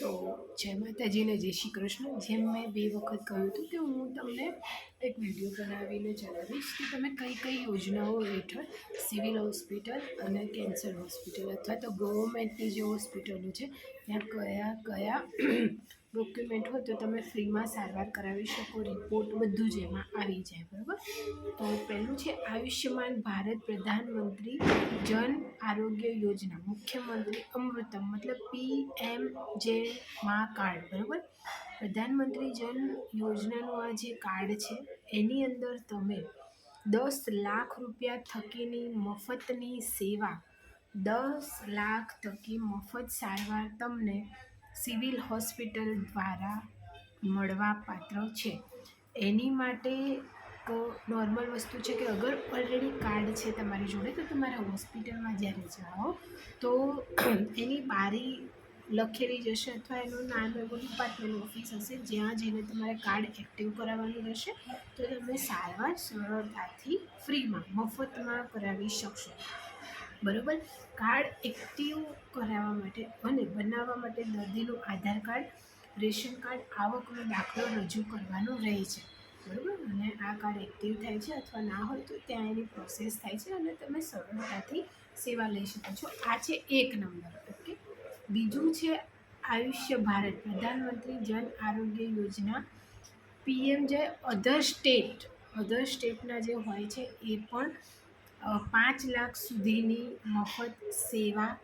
તો જય માતાજીને જય શ્રી કૃષ્ણ. જેમ મેં બે વખત કહ્યું હતું કે હું તમને એક વીડિયો બનાવીને જણાવીશ કે તમે કઈ કઈ યોજનાઓ હેઠળ સિવિલ હોસ્પિટલ અને કેન્સર હોસ્પિટલ અથવા તો ગવર્મેન્ટની જે હોસ્પિટલો છે, ત્યાં કયા કયા ડોક્યુમેન્ટ હોય તો તમે ફ્રીમાં સારવાર કરાવી શકો, રિપોર્ટ બધું જ એમાં આવી જાય, બરાબર? તો પહેલું છે આયુષ્યમાન ભારત પ્રધાનમંત્રી જન આરોગ્ય યોજના, મુખ્યમંત્રી અમૃતમ, મતલબ પી એમ જે માં કાર્ડ, બરાબર? પ્રધાનમંત્રી જન યોજનાનું આ જે કાર્ડ છે, એની અંદર તમે દસ લાખ રૂપિયા થકીની મફતની સેવા, દસ લાખ થકી મફત સારવાર તમને સિવિલ હોસ્પિટલ દ્વારા મળવા પાત્ર છે. એની માટે નોર્મલ વસ્તુ છે કે અગર ઓલરેડી કાર્ડ છે તમારી જોડે, તો તમારે હોસ્પિટલમાં જ્યારે જાઓ, તો એની બારી લખેલી જશે અથવા એનું નામ એવું ડિપાર્ટમેન્ટ ઓફિસ હશે, જ્યાં જઈને તમારે કાર્ડ એક્ટિવ કરાવવાનું રહેશે, તો તમે સારવાર સરળતાથી ફ્રીમાં મફતમાં કરાવી શકશો. બરાબર? કાર્ડ એક્ટિવ કરાવવા માટે અને બનાવવા માટે દર્દીનું આધાર કાર્ડ, રેશન કાર્ડ આવકનો દાખલો રજૂ કરવાનો રહે છે. બરાબર? અને આ કાર્ડ એક્ટિવ થાય છે અથવા ના હોય તો ત્યાં એની પ્રોસેસ થાય છે અને તમે સરળતાથી સેવા લઈ શકો છો. આ છે એક નંબર, ઓકે? બીજું છે આયુષ્ય ભારત, પ્રધાનમંત્રી જન આરોગ્ય યોજના. પીએમ જે અધર સ્ટેટ અધર સ્ટેટના જે હોય છે એ પણ પાંચ લાખ સુધીની મફત સેવા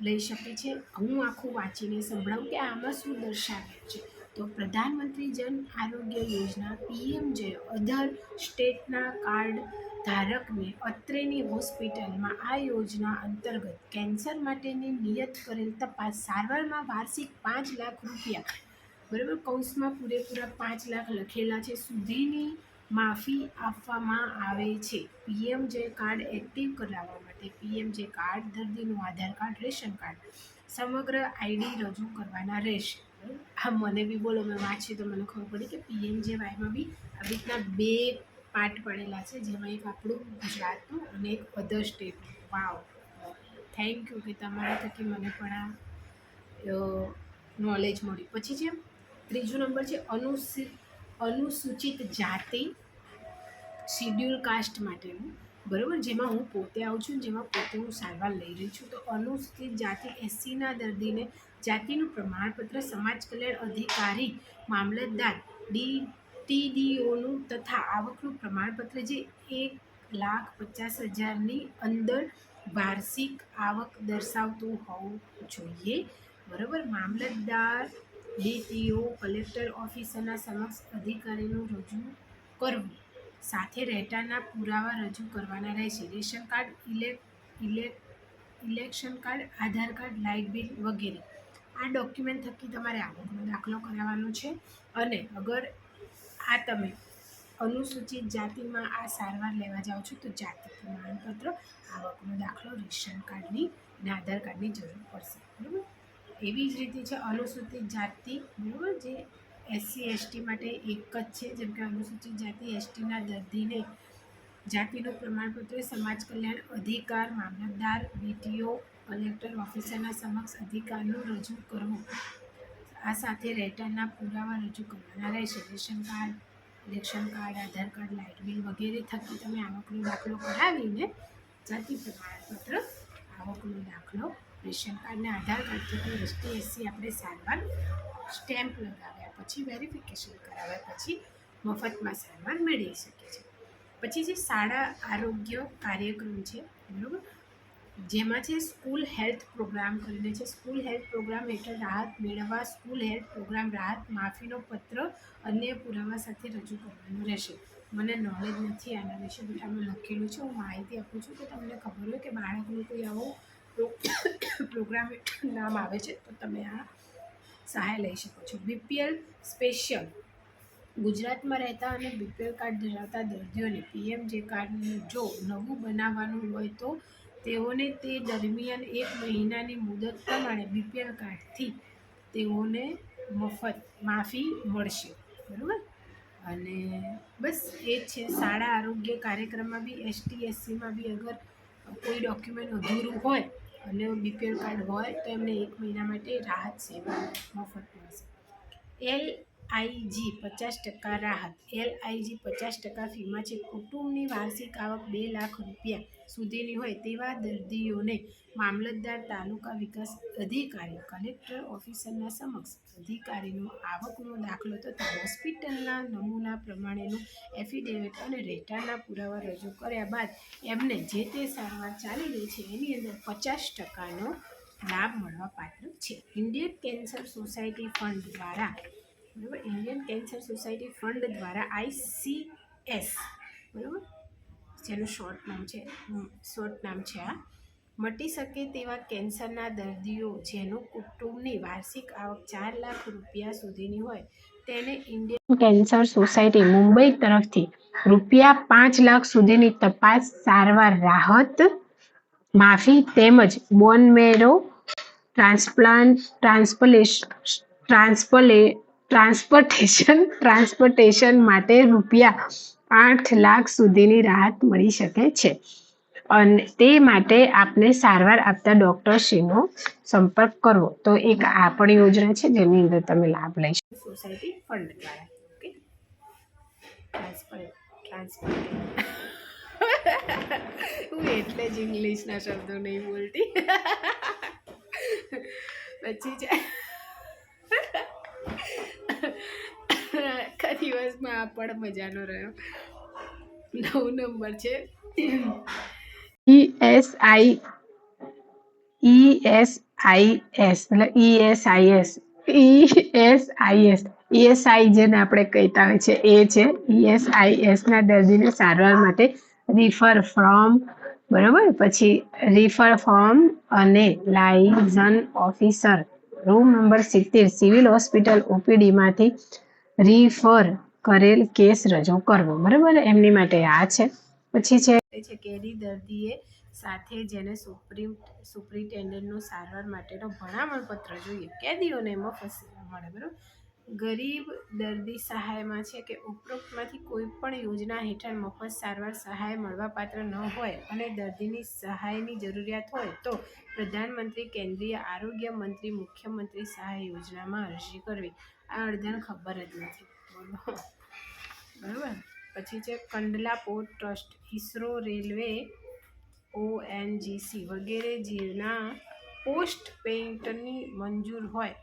લઈ શકે છે. હું આખું વાંચીને સંભળાવું કે આમાં શું દર્શાવ્યું છે. તો પ્રધાનમંત્રી જન આરોગ્ય યોજના પીએમ જે અધર સ્ટેટના કાર્ડ ધારકને અત્રેની હોસ્પિટલમાં આ યોજના અંતર્ગત કેન્સર માટેની નિયત કરેલ તપાસ સારવારમાં વાર્ષિક પાંચ લાખ રૂપિયા. બરાબર? કૌંસમાં પૂરેપૂરા પાંચ લાખ લખેલા છે. સુધીની માફી આપવામાં આવે છે. પીએમ જે કાર્ડ એક્ટિવ કરાવવા માટે પીએમ જે કાર્ડ દર્દીનું આધાર કાર્ડ, રેશન કાર્ડ સમગ્ર આઈડી રજૂ કરવાના રહેશે. હા, મને બી બોલો, મેં વાંચી તો મને ખબર પડી કે પીએમ જે વાયમાં બી આવી રીતના બે પાર્ટ પડેલા છે. જેમાં એક આપણું ગુજરાતનું અને એક અધર સ્ટેટનું વાવ થેન્ક યુ કે તમારા થકી મને પણ આ નોલેજ મળી. પછી જેમ ત્રીજો નંબર છે અનુસૂચિત અનુસૂચિત જાતિ શિડ્યુલ કાસ્ટ માટેનું. બરાબર? જેમાં હું પોતે આવું છું જેમાં પોતે હું સારવાર લઈ રહી છું. તો અનુસૂચિત જાતિ એસસીના દર્દીને જાતિનું પ્રમાણપત્ર, સમાજ કલ્યાણ અધિકારી, મામલતદાર ડી ટીડીઓનું તથા આવકનું પ્રમાણપત્ર જે એક લાખ પચાસ હજારની અંદર વાર્ષિક આવક દર્શાવતું હોવું જોઈએ. બરાબર? મામલતદાર ડીટીઓ કલેક્ટર ઓફિસરના સમક્ષ અધિકારીનું રજૂ કરવું. સાથે રહેટાના પુરાવા રજૂ કરવાના રહેશે. Ration card ઇલેક election card, Aadhaar card, light bill વગેરે. આ ડોક્યુમેન્ટ થકી તમારે આવકનો દાખલો કરાવવાનો છે. અને અગર આ તમે અનુસૂચિત જાતિમાં આ સારવાર લેવા જાઓ છો, તો જાતિ પ્રમાણપત્ર આવકનો દાખલો રેશન કાર્ડની અને આધાર કાર્ડની જરૂર પડશે. બરાબર? એવી જ રીતે છે અનુસૂચિત જાતિ, બરાબર? જે એસસી એસટી માટે એક જ છે. જેમ કે અનુસૂચિત જાતિ એસટીના દર્દીને જાતિનું પ્રમાણપત્ર, સમાજ કલ્યાણ અધિકાર, મામલતદાર બીટીઓ કલેક્ટર ઓફિસરના સમક્ષ અધિકારનું રજૂ કરવું. આ સાથે રહેટાના પુરાવા રજૂ કરવાના રહેશે. Ration card election card, Aadhaar card, light bill વગેરે થકી તમે આવકનો દાખલો કરાવીને જાતિ પ્રમાણપત્ર, આવકનો દાખલો રેશન કાર્ડને આધાર કાર્ડથી થકી એસટી એસસી આપણે સારવાર સ્ટેમ્પ લગાવ્યા, પછી વેરિફિકેશન કરાવ્યા, પછી મફતમાં સારવાર મેળવી શકે છે પછી જે શાળા આરોગ્ય કાર્યક્રમ છે, બરાબર? જેમાં છે સ્કૂલ હેલ્થ પ્રોગ્રામ કરીને છે, સ્કૂલ હેલ્થ પ્રોગ્રામ હેઠળ રાહત મેળવવા, સ્કૂલ હેલ્થ પ્રોગ્રામ રાહત માફીનો પત્ર અન્ય પુરાવા સાથે રજૂ કરવાનો રહેશે. મને નોલેજ નથી, આના વિશે બટ આમાં લખેલું છે, હું માહિતી આપું છું કે તમને ખબર હોય કે બાળકનું કોઈ આવો પ્રોગ્રામ નામ આવે છે, તો તમે આ સહાય લઈ શકો છો. BPL special. ગુજરાતમાં રહેતા અને બીપીએલ કાર્ડ ધરાવતા દર્દીઓને પીએમ જે કાર્ડનું જો નવું બનાવવાનું હોય તો તેઓને તે દરમિયાન એક મહિનાની મુદત પ્રમાણે બીપીએલ કાર્ડથી તેઓને મફત માફી મળશે. બરાબર? અને બસ એ છે, શાળા આરોગ્ય કાર્યક્રમમાં બી, એસટી, એસસીમાં બી અગર કોઈ ડોક્યુમેન્ટ અધૂરું હોય અને બીપીએલ કાર્ડ હોય તો એમને એક મહિના માટે રાહત સેવા મફત મળશે. એલ આઈજી પચાસ ટકા રાહત. એલ આઈજી પચાસ ટકા ફીમાં છે. કુટુંબની વાર્ષિક આવક બે લાખ રૂપિયા સુધીની હોય તેવા દર્દીઓને મામલતદાર તાલુકા વિકાસ અધિકારી, કલેક્ટર ઓફિસરના સમક્ષ અધિકારીનો આવકનો દાખલો તથા હોસ્પિટલના નમૂના પ્રમાણેનું એફિડેવિટ અને રહેઠાણના પુરાવા રજૂ કર્યા બાદ એમને જે તે સારવાર ચાલી રહી છે એની અંદર પચાસ ટકાનો લાભ મળવા પાત્ર છે. ઇન્ડિયન કેન્સર સોસાયટી ફંડ દ્વારા બરાબર? ઇન્ડિયન કેન્સર સોસાયટી ફંડ દ્વારા આઈસીએસ બરાબર? જેનું શોર્ટ નામ છે શોર્ટ નામ છે આ. મટી શકે તેવા કેન્સરના દર્દીઓ જેનું કુટુંબની વાર્ષિક આવક ચાર લાખ રૂપિયા સુધીની હોય, તેને ઇન્ડિયન કેન્સર સોસાયટી મુંબઈ તરફથી રૂપિયા પાંચ લાખ સુધીની તપાસ સારવાર રાહત માફી તેમજ બોન મેરો ટ્રાન્સપ્લાન્ટ ટ્રાન્સપલેશ ટ્રાન્સપલે ટ્રાન્સપોર્ટેશન ટ્રાન્સપોર્ટેશન માટે રૂપિયા આઠ લાખ સુધીની રાહત મળી શકે છે. અને તે માટે આપને સારવાર આપતા ડૉક્ટરશ્રીનો સંપર્ક કરવો. તો એક આ યોજના છે, જેની અંદર તમે લાભ લઈ શકો. સોસાયટી ફંડ દ્વારા, ઓકે? એટલે જ ઇંગ્લિશના શબ્દો નહીં બોલતી. પછી છે આખા દિવસમાં આ પણ મજાનો રહ્યો. નવ નંબર છે. ઈએસઆઈ ઈએસઆઈએસ એટલે ઈએસઆઈએસ ઈએસઆઈએસ ઈએસઆઈ જેને આપણે કહેતા હોય છે, એ છે ઈએસઆઈએસના દર્દીને સારવાર માટે રિફર ફ્રોમ બરાબર? પછી રિફર ફોર્મ અને લાઇઝન ઓફિસર રૂમ નંબર સિત્તેર સિવિલ હોસ્પિટલ ઓપીડીમાંથી રિફર કરેલ કેસ રજૂ કરવો. બરાબર? એમની માટે આ છે. પછી છે છે કેદી દર્દીએ સાથે જેને સુપ્રીમ સુપ્રિન્ટેન્ડન્ટનો સારવાર માટેનો ભલામણપત્ર જોઈએ. કેદીઓને મફત ફસી મળે, બરાબર? ગરીબ દર્દી સહાયમાં છે કે ઉપરોક્તમાંથી કોઈ પણ યોજના હેઠળ મફત સારવાર સહાય મળવાપાત્ર ન હોય અને દર્દીની સહાયની જરૂરિયાત હોય તો પ્રધાનમંત્રી કેન્દ્રીય આરોગ્ય મંત્રી મુખ્યમંત્રી સહાય યોજનામાં અરજી કરવી. આ અડધાને ખબર જ નથી. બોલો. બરાબર? પછી છે Kandla port trust ISRO railway, ONGC વગેરે જેના પોસ્ટ પેઇન્ટની મંજૂર હોય.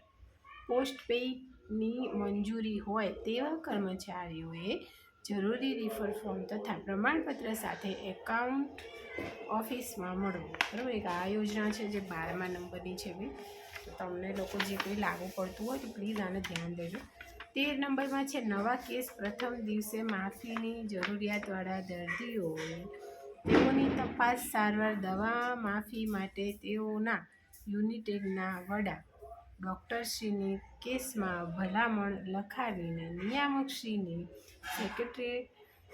પોસ્ટ પેઇન્ટની મંજૂરી હોય તેવા કર્મચારીઓએ જરૂરી રિફર ફોર્મ તથા પ્રમાણપત્ર સાથે એકાઉન્ટ ઓફિસમાં મળવું. બરાબર? એક આ યોજના છે જે બારમા નંબરની છે બી. તમને લોકો જે કોઈ લાગુ પડતું હોય તો પ્લીઝ આને ધ્યાન દેજો. તેર નંબરમાં છે, નવા કેસ પ્રથમ દિવસે માફીની જરૂરિયાતવાળા દર્દીઓ. તેઓની તપાસ સારવાર દવા માફી માટે તેઓના યુનિટેડના વડા ડૉક્ટરશ્રીની કેસમાં ભલામણ લખાવીને નિયામકશ્રીની સેક્રેટરી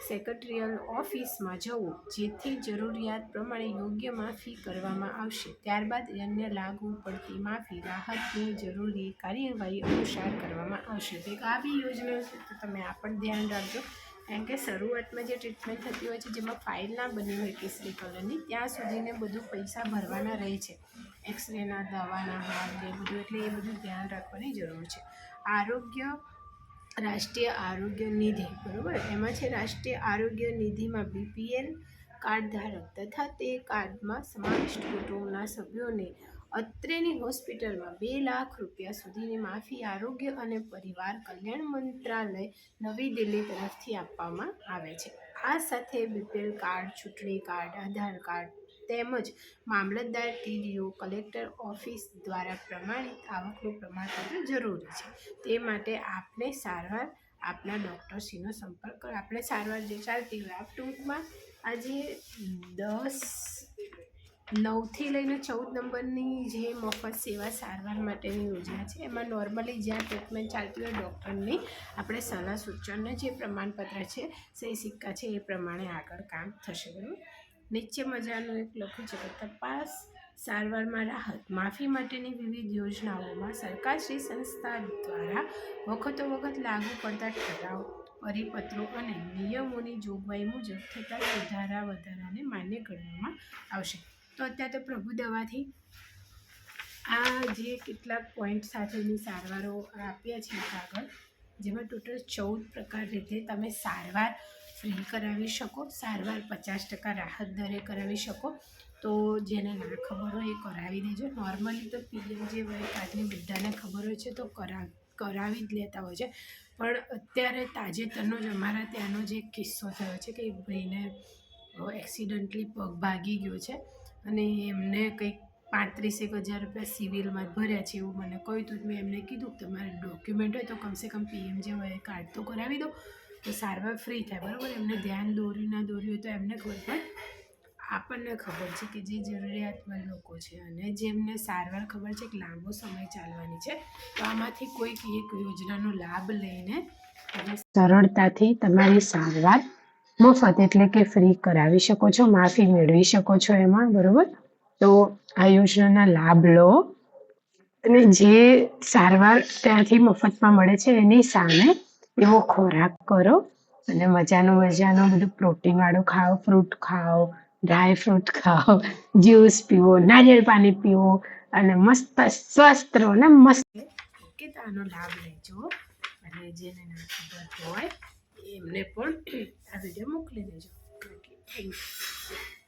સેક્રેટરીયલ ઓફિસમાં જવું, જેથી જરૂરિયાત પ્રમાણે યોગ્ય માફી કરવામાં આવશે. ત્યારબાદ અન્ય લાગુ પડતી માફી રાહતની જરૂરી કાર્યવાહી અનુસાર કરવામાં આવશે. તો એક આવી યોજના છે, તો તમે આ પણ ધ્યાન રાખજો. કારણ કે શરૂઆતમાં જે ટ્રીટમેન્ટ થતી હોય છે, જેમાં ફાઇલ ના બની હોય કેસરી કલરની ત્યાં સુધીને બધું પૈસા ભરવાના રહે છે. એક્સરેના દવાના હાર એ બધું, એટલે એ બધું ધ્યાન રાખવાની જરૂર છે. આરોગ્ય રાષ્ટ્રીય આરોગ્ય નિધિ, બરાબર? એમાં છે રાષ્ટ્રીય આરોગ્ય નિધિમાં બીપીએલ કાર્ડ ધારક તથા તે કાર્ડમાં સમાવિષ્ટ કુટુંબના સભ્યોને અત્રેની હોસ્પિટલમાં બે લાખ રૂપિયા સુધીની માફી આરોગ્ય અને પરિવાર કલ્યાણ મંત્રાલય નવી દિલ્હી તરફથી આપવામાં આવે છે. આ સાથે બીપીએલ કાર્ડ, ચૂંટણી કાર્ડ, આધાર કાર્ડ તેમજ મામલતદાર, ટીડીઓ, કલેક્ટર ઓફિસ દ્વારા પ્રમાણિત આવકનું પ્રમાણપત્ર જરૂરી છે. તે માટે આપને સારવાર, આપના ડૉક્ટરશ્રીનો સંપર્ક કરો આપણે સારવાર જે ચાલતી હોય આપ ટૂંકમાં આજે દસ, નવથી લઈને ચૌદ નંબરની જે મફત સેવા સારવાર માટેની યોજના છે, એમાં નોર્મલી જ્યાં ટ્રીટમેન્ટ ચાલતી હોય ડૉક્ટરની, આપણે સલાહ સૂચનને જે પ્રમાણપત્ર છે, સહી સિક્કા છે, એ પ્રમાણે આગળ કામ થશે, બરાબર? નીચે મજાનું એક લખ્યું છે કે તપાસ સારવારમાં રાહત. માફી માટેની વિવિધ યોજનાઓમાં સરકારશ્રી સંસ્થા દ્વારા વખતો વખત લાગુ પડતા ઠરાવ, પરિપત્રો અને નિયમોની જોગવાઈ મુજબ થતા સુધારા વધારાને માન્ય ગણવામાં આવશે. તો તો અત્યારે તો પ્રભુ દવાથી આ જે કેટલાક પોઈન્ટ સાથેની સારવારો આપ્યા છે આગળ, જેમાં ટોટલ ચૌદ પ્રકાર રીતે તમે સારવાર ફ્રી કરાવી શકો, સારવાર પચાસ ટકા રાહત દરે કરાવી શકો. તો જેને ના ખબર હોય એ કરાવી દેજો. નોર્મલી તો પીએમ જે હોય આજની બધાને ખબર હોય છે, તો કરા, કરાવી જ લેતા હોય છે. પણ અત્યારે તાજેતરનો જ અમારા ત્યાંનો જે કિસ્સો થયો છે કે ભાઈને એક્સિડન્ટલી પગ ભાગી ગયો છે અને એમને કંઈક પાંત્રીસેક હજાર રૂપિયા સિવિલમાં ભર્યા છે એવું મને કહ્યું હતું મેં એમને કીધું કે તમારે ડોક્યુમેન્ટ હોય તો કમસે કમ પીએમ જે હોય કાર્ડ તો કરાવી દો. તો સારવાર ફ્રી થાય, બરાબર? એમને ધ્યાન દોર્યું, ના દોર્યું તો એમને ખબર પણ આપણને ખબર છે કે જે જરૂરિયાતમંદ લોકો છે. અને જેમને સારવાર ખબર છે કે લાંબો સમય ચાલવાની છે, તો આમાંથી કોઈક એક યોજનાનો લાભ લઈને સરળતાથી તમારી સારવાર મફત એટલે કે ફ્રી કરાવી શકો છો, માફી મેળવી શકો છો એમાં, બરાબર? તો આ યોજનાના લાભ લો. અને જે સારવાર ત્યાંથી મફતમાં મળે છે, એની સામે એવો ખોરાક કરો અને મજાનો મજાનો બધું પ્રોટીનવાળું ખાઓ ફ્રૂટ ખાઓ ડ્રાય ફ્રૂટ ખાઓ જ્યુસ પીવો, નારિયેળ પાણી પીવો અને મસ્ત સ્વસ્થ રહો ને મસ્ત. આનો લાભ લેજો અને જેને ના ખબર હોય એમને પણ આ વીડિયો મોકલી દેજો. Thank you